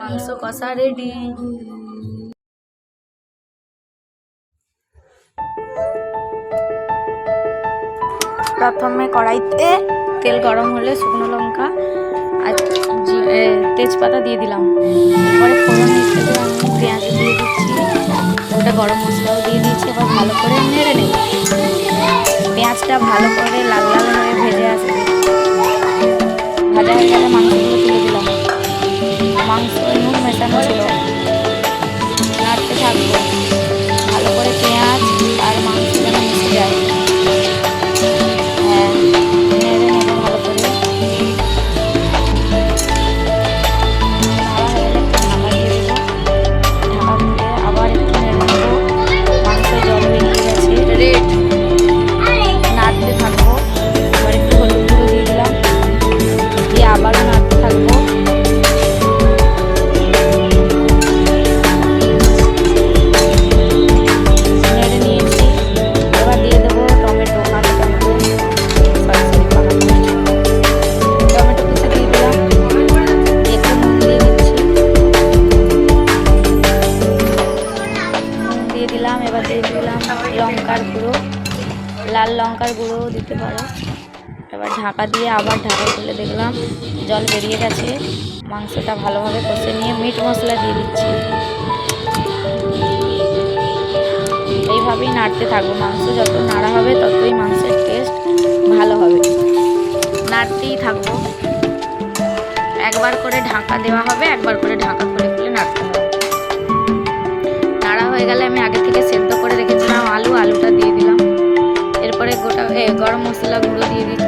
মাংস কষা রেডি প্রথমে কড়াইতে তেল গরম হলে শুকনো লঙ্কা আর তেজপাতা দিয়ে দিলাম। এরপরে ফোড়ন হিসেবে আমি পেঁয়াজ দিয়ে দিচ্ছি, ওটা গরম মশলাও দিয়ে দিচ্ছি, এবার ভালো করে নেড়ে নেব। পেঁয়াজটা ভালো করে লাল লাল হয়ে ভেজে আসবে। 欢迎。লঙ্কার গুঁড়ো, লাল লঙ্কার গুঁড়ো দিতে পারো। এবার ঢাকা দিয়ে আবার ঢাকা খুলে দেখলাম, জল বেরিয়ে গেছে। মাংসটা ভালোভাবে কষে নিয়ে মিট মশলা দিয়ে দিচ্ছি। এইভাবেই নাড়তে থাকব। মাংস যত নাড়া হবে, ততই মাংসের টেস্ট ভালো হবে। নাড়তেই থাকব। একবার করে ঢাকা দেওয়া হবে, একবার করে ঢাকা খুলে খুলে নাড়তে হবে। নাড়া হয়ে গেলে আমি আগে থেকে সেদ্ধ গোটা গরম মশলা গুঁড়ো দিয়ে দিচ্ছি।